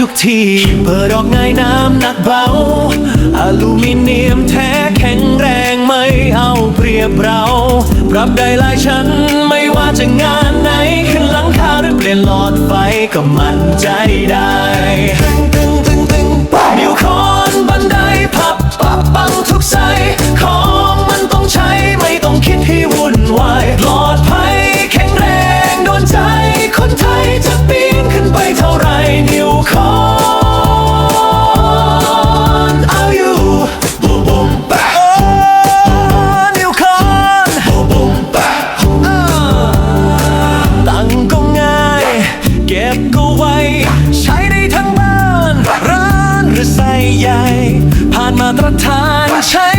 ทุกทีเปิดออกง่ายน้ำหนักเบา อลูมิเนียมแท้แข็งแรงไม่เอาเปรียบเรา ปรับได้หลายชั้นไม่ว่าจะงานไหน ขึ้นหลังคาหรือเปลี่ยนหลอดไฟก็มั่นใจได้ ก็บก็ไว้ ใช้ได้ทั้งบ้าน ร้านหรือใส่ใหญ่ ผ่านมาตรฐานใช้